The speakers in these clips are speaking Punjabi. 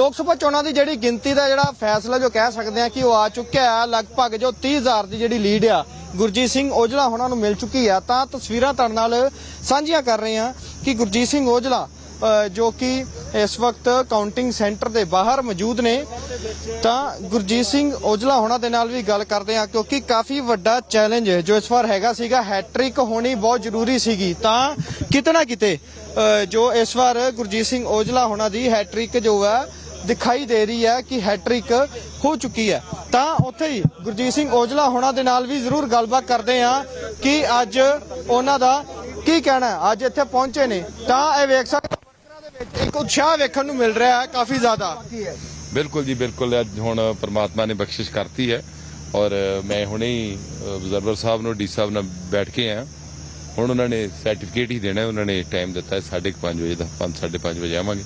ਲੋਕ ਸਭਾ ਚੋਣਾਂ ਦੀ ਜਿਹੜੀ ਗਿਣਤੀ ਦਾ ਜਿਹੜਾ ਫੈਸਲਾ ਜੋ ਕਹਿ ਸਕਦੇ ਆ ਕਿ ਉਹ ਆ ਚੁੱਕਿਆ ਹੈ, ਲਗਭਗ ਜੋ 30000 ਦੀ ਜਿਹੜੀ ਲੀਡ ਆ, ਗੁਰਜੀਤ ਸਿੰਘ ਔਜਲਾ ਉਹਨਾਂ ਨੂੰ ਮਿਲ ਚੁੱਕੀ ਆ ਤਾਂ ਤਸਵੀਰਾਂ ਤੁਹਾਡੇ ਨਾਲ ਸਾਂਝੀਆਂ ਕਰ ਰਹੇ ਹਾਂ ਕਿ ਗੁਰਜੀਤ ਸਿੰਘ ਔਜਲਾ ਜੋ ਕਿ ਇਸ ਵਕਤ ਕਾਊਂਟਿੰਗ ਸੈਂਟਰ ਦੇ ਬਾਹਰ ਮੌਜੂਦ ਨੇ। ਤਾਂ ਗੁਰਜੀਤ ਸਿੰਘ ਔਜਲਾ ਹੋਣਾ ਦੇ ਨਾਲ ਵੀ ਗੱਲ ਕਰਦੇ ਆ ਕਿਉਂਕਿ ਕਾਫੀ ਵੱਡਾ ਚੈਲੰਜ ਜੋ ਇਸ ਵਾਰ ਹੈਗਾ ਸੀਗਾ ਹੈਟ੍ਰਿਕ ਹੋਣੀ ਬਹੁਤ ਜ਼ਰੂਰੀ ਸੀਗੀ। ਤਾਂ ਕਿਤੇ ਨਾ ਕਿਤੇ ਜੋ ਇਸ ਵਾਰ ਗੁਰਜੀਤ ਸਿੰਘ ਔਜਲਾ ਹੋਣਾ ਦੀ ਹੈਟ੍ਰਿਕ ਜੋ ਹੈ ਦਿਖਾਈ ਦੇ ਰਹੀ ਹੈ ਕਿ ਹੈਟ੍ਰਿਕ ਹੋ ਚੁੱਕੀ ਹੈ। ਤਾਂ ਉੱਥੇ ਹੀ ਗੁਰਜੀਤ ਸਿੰਘ ਔਜਲਾ ਹੋਣਾ ਦੇ ਨਾਲ ਵੀ ਜ਼ਰੂਰ ਗੱਲਬਾਤ ਕਰਦੇ ਆ ਕਿ ਅੱਜ ਉਹਨਾਂ ਦਾ ਕੀ ਕਹਿਣਾ ਅੱਜ ਇੱਥੇ ਪਹੁੰਚੇ ਨੇ। ਤਾਂ ਇਹ ਵੇਖ ਸਕਦੇ ਇੱਕ ਉਤਸ਼ਾਹ ਵੇਖਣ ਨੂੰ ਮਿਲ ਰਿਹਾ ਹੈ ਕਾਫੀ ਜ਼ਿਆਦਾ। ਬਿਲਕੁਲ ਜੀ, ਬਿਲਕੁਲ। ਅੱਜ ਹੁਣ ਪ੍ਰਮਾਤਮਾ ਨੇ ਬਖਸ਼ਿਸ਼ ਕਰਤੀ ਹੈ। ਔਰ ਮੈਂ ਹੁਣੇ ਹੀ ਅਬਜ਼ਰਵਰ ਸਾਹਿਬ ਨੂੰ, ਡੀ ਸਾਹਿਬ ਨਾਲ ਬੈਠ ਕੇ ਆ ਹੁਣ ਉਹਨਾਂ ਨੇ ਸਰਟੀਫਿਕੇਟ ਹੀ ਦੇਣਾ ਉਹਨਾਂ ਨੇ ਟਾਈਮ ਦਿੱਤਾ ਹੈ 5:30 ਵਜੇ ਦਾ 5:30 ਵਜੇ ਆਵਾਂਗੇ।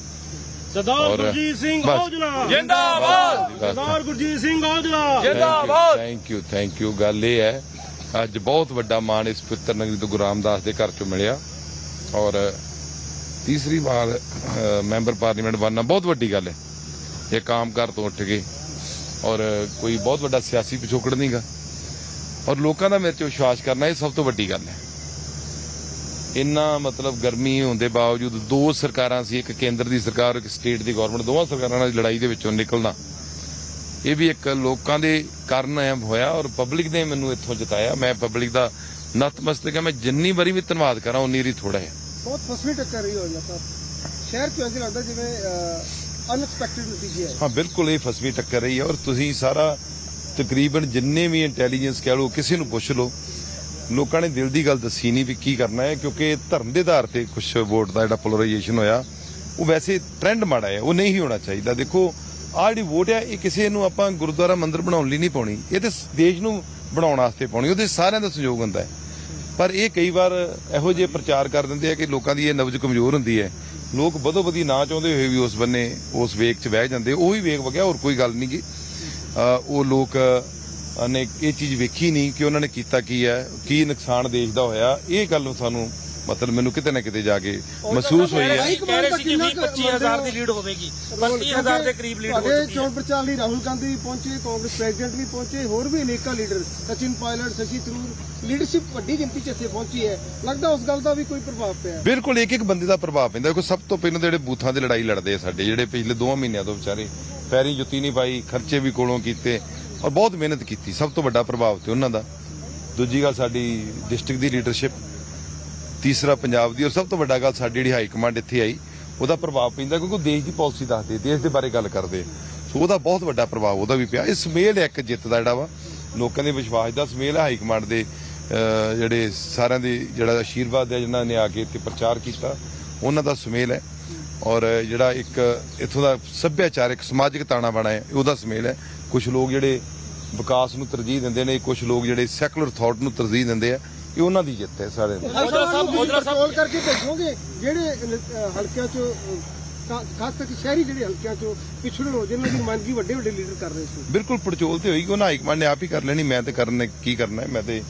ਸਰਦਾਰ ਗੁਰਜੀਤ ਸਿੰਘ। ਔਜਲਾ। ਜਿੰਦਾਬਾਦ। ਸਰਦਾਰ ਗੁਰਜੀਤ ਸਿੰਘ ਔਜਲਾ। ਜਿੰਦਾਬਾਦ। ਥੈਂਕ ਯੂ ਥੈਂਕ ਯੂ ਗੱਲ ਇਹ ਹੈ ਅੱਜ ਬਹੁਤ ਵੱਡਾ ਮਾਣ ਇਸ ਪੁੱਤਰ ਨਗਰੀ ਤੋਂ ਗੁਰੂ ਰਾਮਦਾਸ ਦੇ ਘਰ ਚੋਂ ਮਿਲਿਆ। ਔਰ ਤੀਸਰੀ ਵਾਰ ਮੈਂਬਰ ਪਾਰਲੀਮੈਂਟ ਬਣਨਾ ਬਹੁਤ ਵੱਡੀ ਗੱਲ ਹੈ। ਇਹ ਕੰਮ ਕਰ ਤੋਂ ਉੱਠ ਕੇ ਔਰ ਕੋਈ ਬਹੁਤ ਵੱਡਾ ਸਿਆਸੀ ਪਿਛੋਕੜ ਨਹੀਂਗਾ ਔਰ ਲੋਕਾਂ ਦਾ ਮੇਰੇ ਤੇ ਵਿਸ਼ਵਾਸ ਕਰਨਾ ਇਹ ਸਭ ਤੋਂ ਵੱਡੀ ਗੱਲ ਹੈ। ਇੰਨਾ ਮਤਲਬ ਗਰਮੀ ਹੋਣ ਦੇ ਬਾਵਜੂਦ ਦੋ ਸਰਕਾਰਾਂ ਸੀ ਇੱਕ ਕੇਂਦਰ ਦੀ ਸਰਕਾਰ ਇੱਕ ਸਟੇਟ ਦੀ ਗਵਰਨਮੈਂਟ ਦੋਵਾਂ ਸਰਕਾਰਾਂ ਨਾਲ ਲੜਾਈ ਦੇ ਵਿੱਚੋਂ ਨਿਕਲਣਾ। ਇਹ ਵੀ ਇੱਕ ਲੋਕਾਂ ਦੇ ਕਾਰਨ ਹੋਇਆ ਔਰ ਪਬਲਿਕ ਨੇ ਮੈਨੂੰ ਇੱਥੋਂ ਜਿਤਾਇਆ। ਮੈਂ ਪਬਲਿਕ ਦਾ ਨਤਮਸਤਕ ਹਾਂ। ਮੈਂ ਜਿੰਨੀ ਵਾਰੀ ਵੀ ਧੰਨਵਾਦ ਕਰਾਂ ਉਨੀ ਵਾਰੀ ਥੋੜਾ ਹੈ ਬਹੁਤ ਫਸਵੀਂ ਟੱਕਰ ਰਹੀ ਹੋ ਜਾਂਦਾ ਸ਼ਹਿਰ ਚ ਇੰਝ ਲੱਗਦਾ ਜਿਵੇਂ ਅਨਐਕਸਪੈਕਟਡ ਨਤੀਜੇ ਹੈ ਹਾਂ ਬਿਲਕੁਲ ਇਹ ਫਸਵੀਂ ਟੱਕਰ ਰਹੀ ਹੈ ਔਰ ਤੁਸੀਂ ਸਾਰਾ ਤਕਰੀਬਨ ਜਿੰਨੇ ਵੀ ਇੰਟੈਲੀਜੈਂਸ ਕਹਿ ਲਓ ਕਿਸੇ ਨੂੰ ਪੁੱਛ ਲਓ ਲੋਕਾਂ ਨੇ ਦਿਲ ਦੀ ਗੱਲ ਦੱਸੀ ਨਹੀਂ ਵੀ ਕੀ ਕਰਨਾ ਹੈ, ਕਿਉਂਕਿ ਧਰਮ ਦੇ ਆਧਾਰ ਤੇ ਕੁਝ ਵੋਟ ਦਾ ਜਿਹੜਾ ਪੋਲਰਾਈਜੇਸ਼ਨ ਹੋਇਆ, ਉਹ ਵੈਸੇ ਟ੍ਰੈਂਡ ਮਾੜਾ ਹੈ, ਉਹ ਨਹੀਂ ਹੋਣਾ ਚਾਹੀਦਾ। ਦੇਖੋ, ਆਹ ਜਿਹੜੀ ਵੋਟ ਹੈ, ਇਹ ਕਿਸੇ ਨੂੰ ਆਪਾਂ ਗੁਰਦੁਆਰਾ ਮੰਦਿਰ ਬਣਾਉਣ ਲਈ ਨਹੀਂ ਪਾਉਣੀ। ਇਹ ਤੇ ਦੇਸ਼ ਨੂੰ ਬਣਾਉਣ ਵਾਸਤੇ ਪਾਉਣੀ, ਉਹਦੇ ਸਾਰਿਆਂ ਦਾ ਸਹਿਯੋਗ ਹੁੰਦਾ ਹੈ। ਪਰ ਇਹ ਕਈ ਵਾਰ ਇਹੋ ਜਿਹੇ ਪ੍ਰਚਾਰ ਕਰ ਦਿੰਦੇ ਆ ਕਿ ਲੋਕਾਂ ਦੀ ਇਹ ਨਬਜ਼ ਕਮਜ਼ੋਰ ਹੁੰਦੀ ਹੈ। ਲੋਕ ਬਦੋ ਬਦੀ ਨਾ ਚਾਹੁੰਦੇ ਹੋਏ ਵੀ ਉਸ ਬੰਨੇ, ਉਸ ਵੇਗ 'ਚ ਬਹਿ ਜਾਂਦੇ, ਉਹੀ ਵੇਗ ਵਗਿਆ, ਹੋਰ ਕੋਈ ਗੱਲ ਨਹੀਂ ਗੀ। ਉਹ ਲੋਕ ਨੇ ਇਹ ਚੀਜ਼ ਵੇਖੀ ਨਹੀਂ ਕਿ ਉਹਨਾਂ ਨੇ ਕੀਤਾ ਕੀ ਹੈ ਕੀ ਨੁਕਸਾਨ ਦੇਸ਼ ਦਾ ਹੋਇਆ। ਇਹ ਗੱਲ ਸਾਨੂੰ ਮਤਲਬ ਮੈਨੂੰ ਕਿਤੇ ਨਾ ਕਿਤੇ ਜਾ ਕੇ ਮਹਿਸੂਸ ਹੋਈ ਹੈ। ਕਹਿ ਰਹੇ ਸੀ ਕਿ 20 25000 ਦੀ ਲੀਡ ਹੋਵੇਗੀ। 35000 ਦੇ ਕਰੀਬ ਲੀਡ ਹੋ ਚੁੱਕੀ ਹੈ। ਚੋਣ ਪ੍ਰਚਾਰ ਲਈ ਰਾਹੁਲ ਗਾਂਧੀ ਵੀ ਪਹੁੰਚੇ ਕਾਂਗਰਸ ਪ੍ਰੈਜ਼ੀਡੈਂਟ ਵੀ ਪਹੁੰਚੇ ਹੋਰ ਵੀ ਅਨੇਕਾਂ ਲੀਡਰ ਸਚਿਨ ਪਾਇਲਟ ਸ਼ਸ਼ੀ ਥਰੂਰ ਲੀਡਰਸ਼ਿਪ ਵੱਡੀ ਗਿਣਤੀ ਚ ਇੱਥੇ ਪਹੁੰਚੀ ਹੈ। ਲੱਗਦਾ ਉਸ ਗੱਲ ਦਾ ਵੀ ਕੋਈ ਪ੍ਰਭਾਵ ਪਿਆ ਹੈ। ਬਿਲਕੁਲ ਇੱਕ ਇੱਕ ਬੰਦੇ ਦਾ ਪ੍ਰਭਾਵ ਪੈਂਦਾ। ਦੇਖੋ ਸਭ ਤੋਂ ਪਹਿਲਾਂ ਜਿਹੜੇ ਬੂਥਾਂ ਦੇ ਲੜਾਈ ਲੜਦੇ ਆ ਸਾਡੇ ਜਿਹੜੇ ਪਿਛਲੇ 2 ਮਹੀਨਿਆਂ ਤੋਂ ਵਿਚਾਰੇ ਪੈਰੀ ਜੁੱਤੀ ਨਹੀਂ ਪਾਈ ਖਰਚੇ ਵੀ ਕੋਲੋਂ ਕੀਤੇ ਔਰ ਬਹੁਤ ਮਿਹਨਤ ਕੀਤੀ, ਸਭ ਤੋਂ ਵੱਡਾ ਪ੍ਰਭਾਵ ਤੇ ਉਹਨਾਂ ਦਾ। ਦੂਜੀ ਗੱਲ ਸਾਡੀ ਡਿਸਟ੍ਰਿਕਟ ਦੀ ਲੀਡਰਸ਼ਿਪ ਤੀਸਰਾ ਪੰਜਾਬ ਦੀ, ਔਰ ਸਭ ਤੋਂ ਵੱਡਾ ਗੱਲ ਸਾਡੀ ਜਿਹੜੀ ਹਾਈ ਕਮਾਂਡ ਇੱਥੇ ਆਈ, ਉਹਦਾ ਪ੍ਰਭਾਵ ਪੈਂਦਾ ਕਿਉਂਕਿ ਉਹ ਦੇਸ਼ ਦੀ ਪਾਲਿਸੀ ਦੱਸਦੇ ਦੇਸ਼ ਦੇ ਬਾਰੇ ਗੱਲ ਕਰਦੇ ਸੋ ਉਹਦਾ ਬਹੁਤ ਵੱਡਾ ਪ੍ਰਭਾਵ ਉਹਦਾ ਵੀ ਪਿਆ। ਇਹ ਸਮੇਲ ਹੈ ਇੱਕ ਜਿੱਤ ਦਾ ਜਿਹੜਾ ਵਾ, ਲੋਕਾਂ ਦੇ ਵਿਸ਼ਵਾਸ ਦਾ ਸਮੇਲ ਹੈ ਹਾਈ ਕਮਾਂਡ ਦੇ ਜਿਹੜੇ ਸਾਰਿਆਂ ਦੇ ਜਿਹੜਾ ਆਸ਼ੀਰਵਾਦ ਹੈ ਜਿਨ੍ਹਾਂ ਨੇ ਆ ਕੇ ਇੱਥੇ ਪ੍ਰਚਾਰ ਕੀਤਾ, ਉਹਨਾਂ ਦਾ ਸਮੇਲ ਹੈ। ਔਰ ਜਿਹੜਾ ਇੱਕ ਇੱਥੋਂ ਦਾ ਸੱਭਿਆਚਾਰਕ, ਸਮਾਜਿਕ ਤਾਣਾ ਬਾਣਾ ਹੈ, ਉਹਦਾ ਸਮੇਲ ਹੈ। ਕੁਝ ਲੋਕ ਜਿਹੜੇ ਵਿਕਾਸ ਨੂੰ ਤਰਜੀਹ ਦਿੰਦੇ ਨੇ ਕੁਝ ਲੋਕ ਜਿਹੜੇ ਸੈਕੂਲਰ ਥਾਟ ਨੂੰ ਤਰਜੀਹ ਦਿੰਦੇ ਆ ਇਹ ਉਹਨਾਂ ਦੀ ਜਿੱਤ ਹੈ ਸਾਰਿਆਂ ਦੀ। ਔਜਲਾ ਸਾਹਿਬ ਔਜਲਾ ਸਾਹਿਬ ਕੰਟਰੋਲ ਕਰਕੇ ਭੇਜੋਗੇ ਜਿਹੜੇ ਹਲਕਿਆਂ ਚ ਖਾਸ ਕਰਕੇ ਸ਼ਹਿਰੀ ਜਿਹੜੇ ਹਲਕਿਆਂ ਚ ਪਿਛੜੇ ਹੋ ਜਿਨ੍ਹਾਂ ਦੀ ਨੁਮਾਇੰਦਗੀ ਵੱਡੇ ਵੱਡੇ ਲੀਡਰ ਕਰ ਰਹੇ ਸੀ। ਬਿਲਕੁਲ ਪੜਚੋਲ ਤੇ ਹੋਈ ਉਹਨਾਂ ਹਾਈ ਕਮਾਂਡ ਨੇ ਆਪ ਹੀ ਕਰ ਲੈਣੀ ਮੈਂ ਤੇ ਕਰਨ ਕੀ ਕਰਨਾ ਹੈ? ਮੈਂ ਤੇ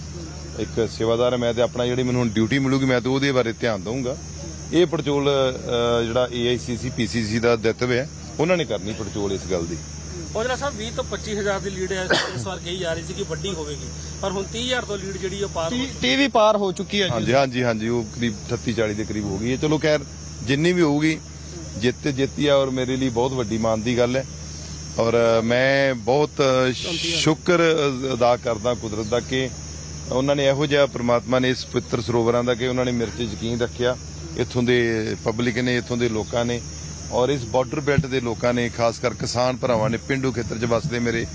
ਇੱਕ ਸੇਵਾਦਾਰ ਹਾਂ ਮੈਂ ਤੇ ਆਪਣਾ ਜਿਹੜੀ ਮੈਨੂੰ ਹੁਣ ਡਿਊਟੀ ਮਿਲੂਗੀ ਮੈਂ ਤੇ ਉਹਦੇ ਬਾਰੇ ਧਿਆਨ ਦਊਂਗਾ। ਇਹ ਪੜਚੋਲ ਜਿਹੜਾ ਏਆਈਸੀਸੀ ਪੀਸੀਸੀ ਦਾ ਦਿੱਤਵ ਹੈ ਉਹਨਾਂ ਨੇ ਕਰਨੀ ਪੜਚੋਲ ਇਸ ਗੱਲ ਦੀ। ਔਜਲਾ ਸਾਹਿਬ 20 ਤੋਂ 25000 ਦੀ ਲੀਡ ਹੈ ਇਸ ਵਾਰ ਕਹੀ ਜਾ ਰਹੀ ਸੀ ਕਿ ਵੱਡੀ ਹੋਵੇਗੀ। ਪਰ ਹੁਣ 30000 ਤੋਂ ਲੀਡ ਜਿਹੜੀ ਉਹ ਪਾਰ ਹੋ ਟੀਵੀ ਪਾਰ ਹੋ ਚੁੱਕੀ ਹੈ ਜੀ। ਹਾਂਜੀ ਹਾਂਜੀ ਹਾਂਜੀ ਉਹ ਕਰੀਬ 38 40 ਦੇ ਕਰੀਬ ਹੋ ਗਈ ਹੈ। ਚਲੋ ਖੈਰ ਜਿੰਨੀ ਵੀ ਹੋਊਗੀ ਜਿੱਤ ਤੇ ਜਿੱਤੀ ਆ ਔਰ ਮੇਰੇ ਲਈ ਬਹੁਤ ਵੱਡੀ ਮਾਣ ਦੀ ਗੱਲ ਹੈ। ਔਰ ਮੈਂ ਬਹੁਤ ਸ਼ੁਕਰ ਅਦਾ ਕਰਦਾ ਕੁਦਰਤ ਦਾ ਕਿ ਉਹਨਾਂ ਨੇ ਇਹੋ ਜਿਹਾ ਪ੍ਰਮਾਤਮਾ ਨੇ ਇਸ ਪਵਿੱਤਰ ਸਰੋਵਰਾਂ ਦਾ ਕਿ ਉਹਨਾਂ ਨੇ ਮੇਰੇ ਤੇ ਯਕੀਨ ਰੱਖਿਆ। ਇੱਥੋਂ ਦੇ ਪਬਲਿਕ ਨੇ ਇੱਥੋਂ ਦੇ ਲੋਕਾਂ ਨੇ ਔਰ ਇਸ ਬਾਰਡਰ ਬੈਲਟ ਦੇ ਲੋਕਾਂ ਨੇ, ਖਾਸ ਕਰ ਕਿਸਾਨ ਭਰਾਵਾਂ ਨੇ, ਪਿੰਡੂ ਖੇਤਰ 'ਚ ਵਸਦੇ ਮੇਰੇ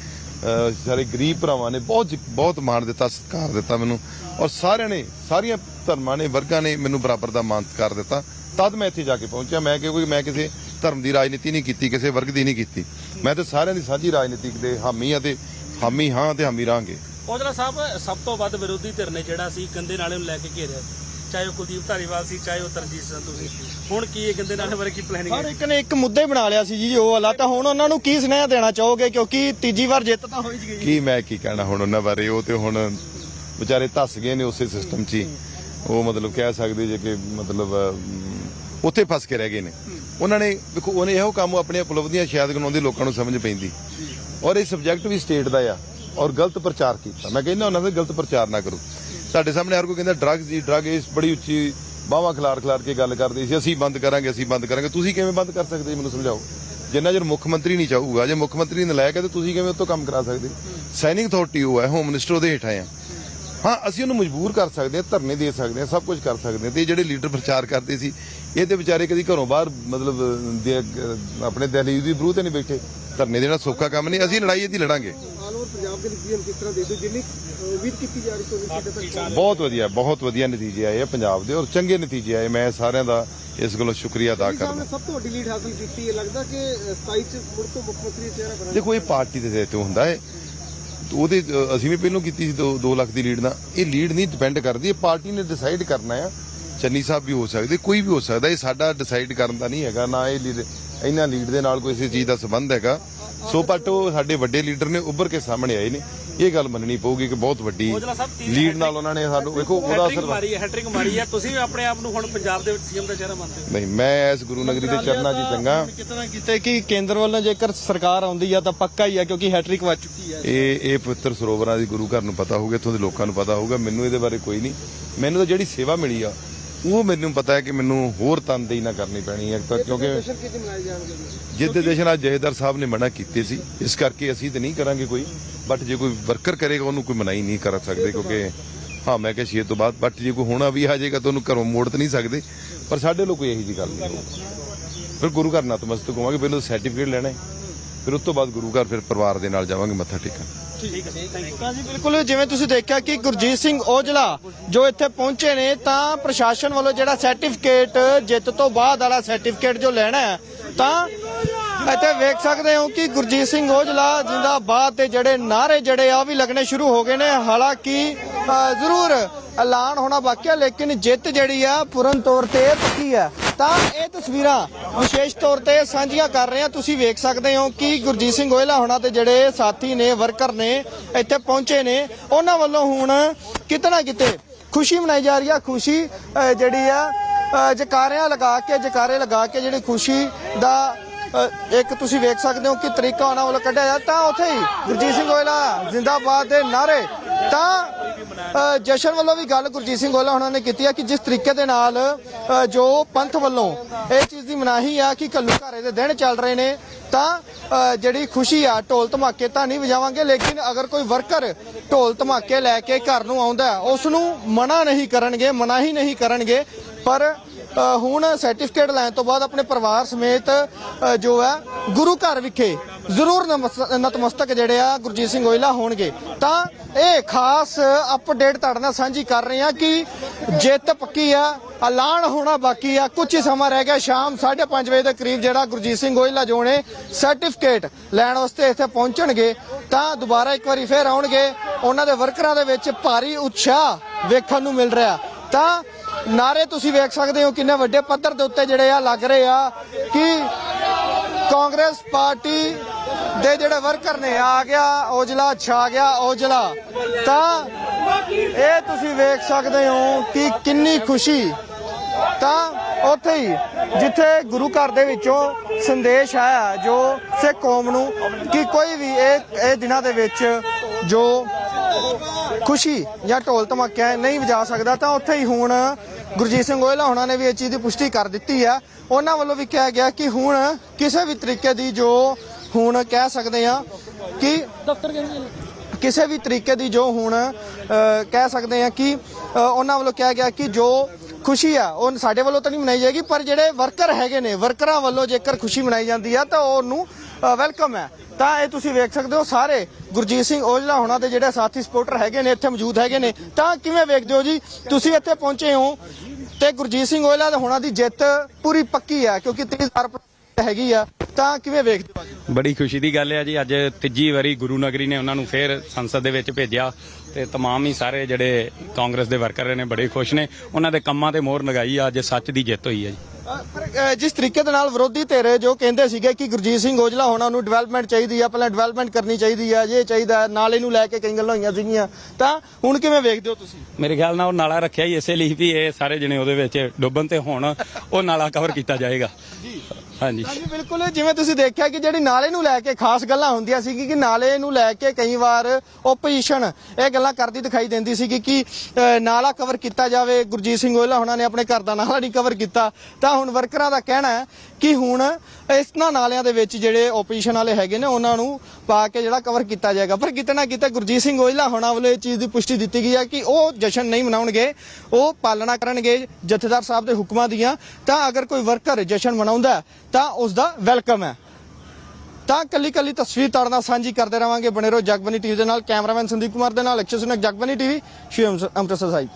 ਸਾਰੇ ਗਰੀਬ ਭਰਾਵਾਂ ਨੇ ਬਹੁਤ ਬਹੁਤ ਮਾਣ ਦਿੱਤਾ, ਸਤਿਕਾਰ ਦਿੱਤਾ ਮੈਨੂੰ। ਔਰ ਸਾਰਿਆਂ ਨੇ, ਸਾਰੀਆਂ ਧਰਮਾਂ ਨੇ, ਵਰਗਾਂ ਨੇ ਮੈਨੂੰ ਬਰਾਬਰ ਦਾ ਮਾਣ ਸਤਿਕਾਰ ਦਿੱਤਾ। ਤਦ ਮੈਂ ਇੱਥੇ ਜਾ ਕੇ ਪਹੁੰਚਿਆ। ਮੈਂ ਕਿਉਂਕਿ ਮੈਂ ਕਿਸੇ ਧਰਮ ਦੀ ਰਾਜਨੀਤੀ ਨਹੀਂ ਕੀਤੀ, ਕਿਸੇ ਵਰਗ ਦੀ ਨਹੀਂ ਕੀਤੀ। ਮੈਂ ਤੇ ਸਾਰਿਆਂ ਦੀ ਸਾਂਝੀ ਰਾਜਨੀਤਿਕ ਦੇ ਹਾਮੀ ਆ ਤੇ ਹਾਮੀ ਹਾਂ ਤੇ ਹਾਮੀ ਰਾਂਗੇ। ਔਜਲਾ ਸਾਹਿਬ, ਸਭ ਤੋਂ ਵੱਧ ਵਿਰੋਧੀ ਧਿਰ ਨੇ ਜਿਹੜਾ ਸੀ ਗੰਦੇ ਨਾਲੇ ਨੂੰ ਲੈ ਕੇ ਘੇਰਿਆ। ਚਾਹੇ ਉਹ ਕੁਲਦੀਪ ਧਾਰੀਵਾਲ ਸੀ ਚਾਹੇ ਉਹ ਤਰਜੀਤ ਸੰਧੂ ਸੀ। ਹੁਣ ਕੀ ਇਹ ਗੰਦੇ ਨਾਲੇ ਬਾਰੇ ਕੀ ਪਲੈਨਿੰਗ ਹਰ ਹੈ ਇੱਕ ਨੇ ਇੱਕ ਮੁੱਦਾ ਹੀ ਬਣਾ ਲਿਆ ਸੀ ਜੀ ਉਹ ਵਾਲਾ। ਤਾਂ ਹੁਣ ਉਹਨਾਂ ਨੂੰ ਕੀ ਸੁਨੇਹਾ ਦੇਣਾ ਚਾਹੋਗੇ? ਕਿਉਂਕਿ ਤੀਜੀ ਵਾਰ ਜਿੱਤ ਤਾਂ ਹੋਈ ਗਈ ਕੀ ਮੈਂ ਕੀ ਕਹਿਣਾ ਹੁਣ ਉਹਨਾਂ ਬਾਰੇ? ਉਹ ਤੇ ਹੁਣ ਵਿਚਾਰੇ ਧੱਸ ਗਏ ਨੇ ਉਸੇ ਸਿਸਟਮ 'ਚ ਹੀ। ਉਹ ਮਤਲਬ ਕਹਿ ਸਕਦੇ ਜੇ ਕਿ ਮਤਲਬ ਉੱਥੇ ਫਸ ਕੇ ਰਹਿ ਗਏ ਨੇ। ਉਹਨਾਂ ਨੇ ਵੇਖੋ ਉਹਨੇ ਇਹੋ ਕੰਮ ਆਪਣੇ ਉਪਲਬਧੀਆਂ ਸ਼ਾਇਦ ਗਨਾਉਂਦੇ ਲੋਕਾਂ ਨੂੰ ਸਮਝ ਪੈਂਦੀ। ਔਰ ਇਹ ਸਬਜੈਕਟ ਵੀ ਸਟੇਟ ਦਾ ਆ। ਔਰ ਗਲਤ ਪ੍ਰਚਾਰ ਕੀਤਾ। ਮੈਂ ਕਹਿੰਦਾ ਉਹਨਾਂ ਦਾ ਗਲਤ ਪ੍ਰਚਾਰ ਨਾ ਕਰੋ। ਸਾਡੇ ਸਾਹਮਣੇ ਹਰ ਕੋਈ ਕਹਿੰਦਾ ਡਰੱਗਸ ਦੀ ਡਰੱਗ ਇਸ ਬੜੀ ਉੱਚੀ ਬਾਹਾਂ ਖਿਲਾਰ ਖਿਲਾਰ ਕੇ ਗੱਲ ਕਰਦੇ ਸੀ, ਅਸੀਂ ਬੰਦ ਕਰਾਂਗੇ, ਅਸੀਂ ਬੰਦ ਕਰਾਂਗੇ। ਤੁਸੀਂ ਕਿਵੇਂ ਬੰਦ ਕਰ ਸਕਦੇ ਮੈਨੂੰ ਸਮਝਾਓ? ਜਿੰਨਾ ਚਿਰ ਮੁੱਖ ਮੰਤਰੀ ਨਹੀਂ ਚਾਹੂਗਾ, ਜੇ ਮੁੱਖ ਮੰਤਰੀ ਨਲਾਇਕ ਹੈ ਤਾਂ ਤੁਸੀਂ ਕਿਵੇਂ ਉਤੋਂ ਕੰਮ ਕਰਾ ਸਕਦੇ? ਸਾਈਨਿੰਗ ਅਥਾਰਟੀ ਉਹ ਹੈ ਹੋਮ ਮਿਨਿਸਟਰ ਉਹਦੇ ਹੇਠਾਂ ਆ ਹਾਂ, ਅਸੀਂ ਉਹਨੂੰ ਮਜਬੂਰ ਕਰ ਸਕਦੇ ਹਾਂ, ਧਰਨੇ ਦੇ ਸਕਦੇ ਹਾਂ, ਸਭ ਕੁਝ ਕਰ ਸਕਦੇ ਹਾਂ। ਤੇ ਜਿਹੜੇ ਲੀਡਰ ਪ੍ਰਚਾਰ ਕਰਦੇ ਸੀ, ਇਹ ਤੇ ਵਿਚਾਰੇ ਕਦੀ ਘਰੋਂ ਬਾਹਰ, ਮਤਲਬ ਆਪਣੇ ਦਹਲੀਜ਼ ਦੀ ਬਰੂਹ ਤੇ ਨਹੀਂ ਬੈਠੇ। ਧਰਨੇ ਦੇਣਾ ਸੌਖਾ ਕੰਮ ਨਹੀਂ, ਅਸੀਂ ਲੜਾਈ ਇਹਦੀ ਲੜਾਂਗੇ। ਦੇ ਨਤੀਜੇ ਕਿਸ ਤਰ੍ਹਾਂ ਦੇਖਦੇ ਹੋ? ਜਿੰਨੀ ਅਹ, ਉਮੀਦ ਕੀਤੀ ਜਾ ਰਹੀ ਸੀ ਉਨੀ ਸੀਟਾਂ ਤੱਕ ਬਹੁਤ ਵਧੀਆ ਬਹੁਤ ਵਧੀਆ ਨਤੀਜੇ ਆਏ ਆ ਪੰਜਾਬ ਦੇ ਔਰ ਚੰਗੇ ਨਤੀਜੇ ਆਏ। ਮੈਂ ਸਾਰਿਆਂ ਦਾ ਇਸ ਗੱਲੋਂ ਸ਼ੁਕਰੀਆ ਅਦਾ ਕਰਦਾ। ਸਭ ਤੋਂ ਵੱਡੀ ਲੀਡ ਹਾਸਲ ਕੀਤੀ ਹੈ। ਲੱਗਦਾ ਕਿ ਅਹ, 27 ਚ ਮੁੜ ਤੋਂ ਮੁੱਖ ਮੰਤਰੀ ਚਿਹਰਾ ਬਣਾ ਦੇਖੋ ਇਹ ਪਾਰਟੀ ਦੇ ਤੇ ਹੁੰਦਾ ਹੈ। ਉਹਦੇ ਅਸੀਂ ਵੀ ਪਹਿਲਾਂ ਕੀਤੀ ਸੀ 2 ਲੱਖ ਦੀ ਲੀਡ ਨਾਲ। ਇਹ ਲੀਡ ਨਹੀਂ ਡਿਪੈਂਡ ਕਰਦੀ ਇਹ ਪਾਰਟੀ ਨੇ ਡਿਸਾਈਡ ਕਰਨਾ ਆ। ਚੰਨੀ ਸਾਹਿਬ ਵੀ ਹੋ ਸਕਦੇ ਕੋਈ ਵੀ ਹੋ ਸਕਦਾ। ਇਹ ਸਾਡਾ ਡਿਸਾਈਡ ਕਰਨ ਦਾ ਨਹੀਂ ਹੈਗਾ ਨਾ ਇਹ ਲੀਡ ਇਹਨਾਂ ਲੀਡ ਦੇ ਨਾਲ ਕੋਈ ਕਿਸੇ ਚੀਜ਼ ਦਾ ਸੰਬੰਧ ਹੈਗਾ। ਸੋ ਬਟ ਉਹ ਸਾਡੇ ਵੱਡੇ ਲੀਡਰ ਨੇ ਉੱਭਰ ਕੇ ਸਾਹਮਣੇ ਆਏ ਨੇ। ਇਹ ਗੱਲ ਮੰਨਣੀ ਪਊਗੀ ਕਿ ਬਹੁਤ ਵੱਡੀ ਲੀਡ ਨਾਲ ਉਹਨਾਂ ਨੇ ਸਾਨੂੰ ਵੇਖੋ ਉਹਦਾ ਅਸਰ ਮਾਰੀ ਹੈ ਹੈਟ੍ਰਿਕ ਮਾਰੀ ਹੈ। ਤੁਸੀਂ ਵੀ ਆਪਣੇ ਆਪ ਨੂੰ ਹੁਣ ਪੰਜਾਬ ਦੇ ਵਿੱਚ ਸੀਐਮ ਦਾ ਚਿਹਰਾ ਮੰਨਦੇ ਹੋ। ਨਹੀਂ ਮੈਂ ਇਸ ਗੁਰੂ ਨਗਰੀ ਦੇ ਚਰਨਾਂ 'ਚ ਚੰਗਾ। ਕਿਤਨਾ ਕਿਤੇ ਕਿ ਕੇਂਦਰ ਵੱਲੋਂ ਜੇਕਰ ਸਰਕਾਰ ਆਉਂਦੀ ਆ ਤਾਂ ਪੱਕਾ ਹੀ ਆ ਕਿਉਂਕਿ ਹੈਟ੍ਰਿਕ ਵੱਜ ਚੁੱਕੀ ਹੈ। ਇਹ ਇਹ ਪਵਿੱਤਰ ਸਰੋਵਰਾਂ ਦੀ ਗੁਰੂ ਘਰ ਨੂੰ ਪਤਾ ਹੋਊਗਾ ਇੱਥੋਂ ਦੇ ਲੋਕਾਂ ਨੂੰ ਪਤਾ ਹੋਊਗਾ। ਮੈਨੂੰ ਇਹਦੇ ਬਾਰੇ ਕੋਈ ਨਹੀਂ। ਮੈਨੂੰ ਤਾਂ ਜਿਹੜੀ ਸੇਵਾ ਮਿਲੀ ਆ ਉਹ ਮੈਨੂੰ ਪਤਾ ਹੈ ਕਿ ਮੈਨੂੰ ਹੋਰ ਤਨਦੇਹੀ ਨਾ ਕਰਨੀ ਪੈਣੀ ਹੈ ਤਾਂ ਕਿਉਂਕਿ ਜਿੱਦ ਦੇਸ਼ਨ ਅੱਜ ਜਹੇਦਾਰ ਸਾਹਿਬ ਨੇ ਮਨਾ ਕੀਤੇ ਸੀ ਇਸ ਕਰਕੇ ਅਸੀਂ ਤੇ ਨਹੀਂ ਕਰਾਂਗੇ ਕੋਈ ਬਟ ਜੇ ਕੋਈ ਵਰਕਰ ਕਰੇਗਾ ਉਹਨੂੰ ਕੋਈ ਮਨਾਈ ਨਹੀਂ ਕਰ ਸਕਦੇ ਕਿਉਂਕਿ ਹਾਂ ਮੈਂ ਕਿਹਾ ਛੇ ਤੋਂ ਬਾਅਦ ਬਟ ਜੇ ਕੋਈ ਹੋਣਾ ਵੀ ਆ ਜਾਏਗਾ ਤਾਂ ਉਹਨੂੰ ਘਰੋਂ ਮੋੜ ਤਾਂ ਨਹੀਂ ਸਕਦੇ ਪਰ ਸਾਡੇ ਲੋਕ ਕੋਈ ਇਹੋ ਜੀ ਗੱਲ ਨਹੀਂ ਫਿਰ ਗੁਰੂ ਘਰ ਨਤਮਸਤਕ ਹੋਵਾਂਗੇ ਪਹਿਲਾਂ ਸਰਟੀਫਿਕੇਟ ਲੈਣਾ ਫਿਰ ਉਸ ਤੋਂ ਬਾਅਦ ਗੁਰੂ ਘਰ ਫਿਰ ਪਰਿਵਾਰ ਦੇ ਨਾਲ ਜਾਵਾਂਗੇ ਮੱਥਾ ਟੇਕਣ। ਤਾਂ ਜੀ ਬਿਲਕੁਲ। ਜਿਵੇਂ ਤੁਸੀਂ ਦੇਖਿਆ ਕਿ ਗੁਰਜੀਤ ਸਿੰਘ ਔਜਲਾ ਜੋ ਇੱਥੇ ਪਹੁੰਚੇ ਨੇ, ਤਾਂ ਪ੍ਰਸ਼ਾਸਨ ਵੱਲੋਂ ਜਿਹੜਾ ਸਰਟੀਫਿਕੇਟ ਜਿੱਤ ਤੋਂ ਬਾਅਦ ਵਾਲਾ ਸਰਟੀਫਿਕੇਟ ਜੋ ਲੈਣਾ ਹੈ, ਤਾਂ ਇੱਥੇ ਵੇਖ ਸਕਦੇ ਹੋ ਕਿ ਗੁਰਜੀਤ ਸਿੰਘ ਔਜਲਾ ਜਿੰਦਾਬਾਦ ਤੇ ਜਿਹੜੇ ਨਾਰੇ ਜਿਹੜੇ ਆ ਉਹ ਵੀ ਲੱਗਣੇ ਸ਼ੁਰੂ ਹੋ ਗਏ ਨੇ। ਹਾਲਾਂਕਿ ਜ਼ਰੂਰ ਐਲਾਨ ਹੋਣਾ ਬਾਕੀ ਹੈ, ਲੇਕਿਨ ਜਿੱਤ ਜਿਹੜੀ ਆ, ਪੂਰਨ ਤੌਰ ਤੇ ਪੱਕੀ ਹੈ। ਤਾਂ ਇਹ ਤਸਵੀਰਾਂ ਵਿਸ਼ੇਸ਼ ਤੌਰ ਤੇ ਸਾਂਝੀਆਂ ਕਰ ਰਹੇ ਹਾਂ। ਤੁਸੀਂ ਵੇਖ ਸਕਦੇ ਹੋ ਕਿ ਗੁਰਜੀਤ ਸਿੰਘ ਗੋਇਲਾ ਹੋਣਾ ਤੇ ਜਿਹੜੇ ਸਾਥੀ ਨੇ, ਵਰਕਰ ਨੇ, ਇੱਥੇ ਪਹੁੰਚੇ ਨੇ। ਉਹਨਾਂ ਵੱਲੋਂ ਹੁਣ ਕਿਤੇ ਨਾ ਕਿਤੇ ਖੁਸ਼ੀ ਮਨਾਈ ਜਾ ਰਹੀ ਆ। ਖੁਸ਼ੀ ਜਿਹੜੀ ਆ ਜਕਾਰਿਆਂ ਲਗਾ ਕੇ, ਜਕਾਰੇ ਲਗਾ ਕੇ ਜਿਹੜੀ ਖੁਸ਼ੀ ਦਾ ਇੱਕ ਤੁਸੀਂ ਵੇਖ ਸਕਦੇ ਹੋ ਕਿ ਤਰੀਕਾ ਉਹਨਾਂ ਵੱਲੋਂ ਕੱਢਿਆ ਜਾ ਤਾਂ ਉੱਥੇ ਹੀ ਗੁਰਜੀਤ ਸਿੰਘ ਗੋਇਲਾ ਜ਼ਿੰਦਾਬਾਦ ਦੇ ਨਾਰੇ ਤਾਂ ਜਸ਼ਨ ਵੱਲੋਂ ਵੀ ਗੱਲ ਗੁਰਜੀਤ ਸਿੰਘ ਗੋਇਲਾ ਉਹਨਾਂ ਨੇ ਕੀਤੀ ਹੈ ਕਿ ਜਿਸ ਤਰੀਕੇ ਦੇ ਨਾਲ ਜੋ ਪੰਥ ਵੱਲੋਂ ਇਹ ਚੀਜ਼ ਦੀ ਮਨਾਹੀ ਆ ਕਿ ਕੱਲੂ ਘਾਰੇ ਦੇ ਦਿਨ ਚੱਲ ਰਹੇ ਨੇ, ਤਾਂ ਜਿਹੜੀ ਖੁਸ਼ੀ ਆ, ਢੋਲ ਧਮਾਕੇ ਤਾਂ ਨਹੀਂ ਵਜਾਵਾਂਗੇ, ਲੇਕਿਨ ਅਗਰ ਕੋਈ ਵਰਕਰ ਢੋਲ ਧਮਾਕੇ ਲੈ ਕੇ ਘਰ ਨੂੰ ਆਉਂਦਾ ਉਸ ਨੂੰ ਮਨਾ ਨਹੀਂ ਕਰਨਗੇ, ਮਨਾਹੀ ਨਹੀਂ ਕਰਨਗੇ, ਪਰ ਹੁਣ ਸਰਟੀਫਿਕੇਟ ਲੈਣ ਤੋਂ ਬਾਅਦ ਆਪਣੇ ਪਰਿਵਾਰ ਸਮੇਤ ਜੋ ਹੈ, ਗੁਰੂ ਘਰ ਵਿਖੇ ਜ਼ਰੂਰ ਨਮਸ- ਨਤਮਸਤਕ ਜਿਹੜੇ ਆ ਗੁਰਜੀਤ ਸਿੰਘ ਗੋਇਲਾ ਹੋਣਗੇ। ਤਾਂ ਇਹ ਖਾਸ ਅਪਡੇਟ ਤੁਹਾਡੇ ਨਾਲ ਸਾਂਝੀ ਕਰ ਰਹੇ ਆ ਕਿ ਜਿੱਤ ਪੱਕੀ ਆ, ਐਲਾਨ ਹੋਣਾ ਬਾਕੀ ਆ। ਕੁਝ ਹੀ ਸਮਾਂ ਰਹਿ ਗਿਆ, ਸ਼ਾਮ 5:30 ਵਜੇ ਦੇ ਕਰੀਬ ਜਿਹੜਾ ਗੁਰਜੀਤ ਸਿੰਘ ਗੋਇਲਾ ਜੋ ਨੇ ਸਰਟੀਫਿਕੇਟ ਲੈਣ ਵਾਸਤੇ ਇੱਥੇ ਪਹੁੰਚਣਗੇ, ਤਾਂ ਦੁਬਾਰਾ ਇੱਕ ਵਾਰੀ ਫੇਰ ਆਉਣਗੇ। ਉਹਨਾਂ ਦੇ ਵਰਕਰਾਂ ਦੇ ਵਿੱਚ ਭਾਰੀ ਉਤਸ਼ਾਹ ਵੇਖਣ ਨੂੰ ਮਿਲ ਰਿਹਾ। ਤਾਂ ਨਾਰੇ ਤੁਸੀਂ ਵੇਖ ਸਕਦੇ ਹੋ ਕਿੰਨੇ ਵੱਡੇ ਪੱਧਰ ਦੇ ਉੱਤੇ ਜਿਹੜੇ ਆ ਲੱਗ ਰਹੇ ਆ ਕਿ ਕਾਂਗਰਸ ਪਾਰਟੀ ਦੇ ਜਿਹੜੇ ਵਰਕਰ ਨੇ, ਆ ਗਿਆ, ਔਜਲਾ ਛਾ ਗਿਆ, ਔਜਲਾ। ਤਾਂ ਇਹ ਤੁਸੀਂ ਵੇਖ ਸਕਦੇ ਹੋ ਕਿ ਕਿੰਨੀ ਖੁਸ਼ੀ। ਤਾਂ ਉੱਥੇ ਹੀ, ਜਿੱਥੇ ਗੁਰੂ ਘਰ ਦੇ ਵਿੱਚੋਂ ਸੰਦੇਸ਼ ਆਇਆ, ਜੋ ਸਿੱਖ ਕੌਮ ਨੂੰ ਕਿ ਕੋਈ ਵੀ ਇਹ ਇਹ ਦਿਨਾਂ ਦੇ ਵਿੱਚ ਜੋ ਖੁਸ਼ੀ ਜਾਂ ਢੋਲ ਧਮਾਕਿਆ ਨਹੀਂ ਵਜਾ ਸਕਦਾ, ਤਾਂ ਉੱਥੇ ਹੀ ਹੁਣ ਗੁਰਜੀਤ ਸਿੰਘ ਗੋਇਲਾ ਹੋਣਾ ਨੇ ਵੀ ਇਹ ਚੀਜ਼ ਦੀ ਪੁਸ਼ਟੀ ਕਰ ਦਿੱਤੀ ਆ। ਉਹਨਾਂ ਵੱਲੋਂ ਵੀ ਕਿਹਾ ਗਿਆ ਕਿ ਹੁਣ ਕਿਸੇ ਵੀ ਤਰੀਕੇ ਦੀ ਜੋ ਹੁਣ ਕਹਿ ਸਕਦੇ ਆ ਕਿ ਕਿਸੇ ਵੀ ਤਰੀਕੇ ਦੀ ਜੋ ਹੁਣ ਕਹਿ ਸਕਦੇ ਆ ਕਿ ਉਹਨਾਂ ਵੱਲੋਂ ਕਿਹਾ ਗਿਆ ਕਿ ਜੋ ਖੁਸ਼ੀ ਆ ਉਹ ਸਾਡੇ ਵੱਲੋਂ ਤਾਂ ਨਹੀਂ ਮਨਾਈ ਜਾਏਗੀ ਪਰ ਜਿਹੜੇ ਵਰਕਰ ਹੈਗੇ ਨੇ ਵਰਕਰਾਂ ਵੱਲੋਂ ਜੇਕਰ ਖੁਸ਼ੀ ਮਨਾਈ ਜਾਂਦੀ ਆ ਤਾਂ ਉਹਨੂੰ ਵੈਲਕਮ ਹੈ ਤਾਂ ਇਹ ਤੁਸੀਂ ਵੇਖ ਸਕਦੇ ਹੋ ਸਾਰੇ ਗੁਰਜੀਤ ਸਿੰਘ ਔਜਲਾ ਹੋਣਾ ਦੇ ਜਿਹੜੇ ਸਾਥੀ ਸਪੋਰਟਰ ਹੈਗੇ ਨੇ ਇੱਥੇ ਮੌਜੂਦ ਹੈਗੇ ਨੇ ਤਾਂ ਕਿਵੇਂ ਵੇਖਦੇ ਹੋ ਜੀ ਤੁਸੀਂ ਇੱਥੇ ਪਹੁੰਚੇ ਹੋ ਤੇ ਗੁਰਜੀਤ ਸਿੰਘ ਔਜਲਾ ਦੇ ਹੋਣਾ ਦੀ ਜਿੱਤ ਪੂਰੀ ਪੱਕੀ ਆ ਕਿਉਂਕਿ 30000 ਹੈਗੀ ਆ ਤਾਂ ਕਿਵੇਂ ਵੇਖਦੇ ਹੋ ਜੀ ਬੜੀ ਖੁਸ਼ੀ ਦੀ ਗੱਲ ਹੈ ਜੀ ਅੱਜ ਤੀਜੀ ਵਾਰੀ ਗੁਰੂ ਨਗਰੀ ਨੇ ਉਹਨਾਂ ਨੂੰ ਫੇਰ ਸੰਸਦ ਦੇ ਵਿੱਚ ਭੇਜਿਆ ਤੇ तमाम ਹੀ ਸਾਰੇ ਜਿਹੜੇ ਕਾਂਗਰਸ ਦੇ ਵਰਕਰ ਨੇ ਬੜੇ ਖੁਸ਼ ਨੇ ਉਹਨਾਂ ਦੇ ਕੰਮਾਂ ਤੇ ਮੋਹਰ ਲਗਾਈ ਆ ਅੱਜ ਸੱਚ ਦੀ ਜਿੱਤ ਹੋਈ ਹੈ ਜੀ ਅ, ਪਰ ਜਿਸ ਤਰੀਕੇ ਦੇ ਨਾਲ ਵਿਰੋਧੀ ਧਿਰ ਜੋ ਕਹਿੰਦੇ ਸੀਗੇ ਕਿ ਗੁਰਜੀਤ ਸਿੰਘ ਔਜਲਾ ਹੋਣਾ ਨੂੰ ਡਿਵੈਲਪਮੈਂਟ ਚਾਹੀਦੀ ਆ ਪਹਿਲਾਂ ਡਿਵੈਲਪਮੈਂਟ ਕਰਨੀ ਚਾਹੀਦੀ ਆ ਇਹ ਚਾਹੀਦਾ ਨਾਲ ਇਹਨੂੰ ਲੈ ਕੇ ਕਈ ਗੱਲਾਂ ਹੋਈਆਂ ਸੀਗੀਆਂ ਤਾਂ ਹੁਣ ਕਿਵੇਂ ਵੇਖਦੇ ਹੋ ਤੁਸੀਂ? ਮੇਰੇ ਖਿਆਲ ਨਾਲ ਉਹ ਨਾਲਾ ਰੱਖਿਆ ਹੀ ਇਸੇ ਲਈ ਵੀ ਇਹ ਸਾਰੇ ਜਣੇ ਉਹਦੇ ਵਿੱਚ ਡੁੱਬਣ ਤੇ ਹੁਣ ਉਹ ਨਾਲਾ ਕਵਰ ਕੀਤਾ ਜਾਏਗਾ। ਹਾਂਜੀ। ਹਾਂਜੀ, ਬਿਲਕੁਲ। ਜਿਵੇਂ ਤੁਸੀਂ ਦੇਖਿਆ ਕਿ ਜਿਹੜੀ ਨਾਲੇ ਨੂੰ ਲੈ ਕੇ ਖਾਸ ਗੱਲਾਂ ਹੁੰਦੀਆਂ ਸੀ ਕਿ ਨਾਲੇ ਨੂੰ ਲੈ ਕੇ ਕਈ ਵਾਰ ਓਪੋਜੀਸ਼ਨ ਇਹ ਗੱਲਾਂ ਕਰਦੀ ਦਿਖਾਈ ਦਿੰਦੀ ਸੀ ਕਿ ਨਾਲਾ ਕਵਰ ਕੀਤਾ ਜਾਵੇ, ਗੁਰਜੀਤ ਸਿੰਘ ਓਇਲਾ ਹੁਣਾਂ ਨੇ ਆਪਣੇ ਘਰ ਦਾ ਨਾਲਾ ਨਹੀਂ ਕਵਰ ਕੀਤਾ, ਤਾਂ ਹੁਣ ਵਰਕਰਾਂ ਦਾ ਕਹਿਣਾ ਹੈ ਕਿ ਹੁਣ ਇਸਨਾਂ ਨਾਲਿਆਂ ਦੇ ਵਿੱਚ ਜਿਹੜੇ ਓਪੋਜੀਸ਼ਨ ਵਾਲੇ ਹੈਗੇ ਨੇ, ਉਹਨਾਂ ਨੂੰ ਪਾ ਕੇ ਜਿਹੜਾ ਕਵਰ ਕੀਤਾ ਜਾਏਗਾ। ਪਰ ਕਿਤੇ ਨਾ ਕਿਤੇ ਗੁਰਜੀਤ ਸਿੰਘ ਓਇਲਾ ਹੋਣਾ ਵੱਲੋਂ ਇਹ ਚੀਜ਼ ਦੀ ਪੁਸ਼ਟੀ ਦਿੱਤੀ ਗਈ ਹੈ ਕਿ ਉਹ ਜਸ਼ਨ ਨਹੀਂ ਮਨਾਉਣਗੇ, ਉਹ ਪਾਲਣਾ ਕਰਨਗੇ ਜਥੇਦਾਰ ਸਾਹਿਬ ਦੇ ਹੁਕਮਾਂ ਦੀਆਂ। ਤਾਂ ਅਗਰ ਕੋਈ ਵਰਕਰ ਜਸ਼ਨ ਮਨਾਉਂਦਾ ਤਾਂ ਉਸ ਦਾ ਵੈਲਕਮ ਹੈ। ਤਾਂ ਕੱਲੀ ਕੱਲੀ ਤਸਵੀਰ ਤੁਹਾਡੇ ਨਾਲ ਸਾਂਝੀ ਕਰਦੇ ਰਵਾਂਗੇ। ਬਣੇ ਰਹੋ ਜਗਬਨੀ ਟੀਵੀ ਦੇ ਨਾਲ, ਕੈਮਰਾਮੈਨ ਸੰਦੀਪ ਕੁਮਾਰ ਦੇ ਨਾਲ ਅਕਸ਼ੇ ਸੁਨਕ ਜਗਬਨੀ ਟੀਵੀ ਸ਼੍ਰੀ ਅੰਮ੍ਰਿਤਸਰ ਸਾਹਿਬ।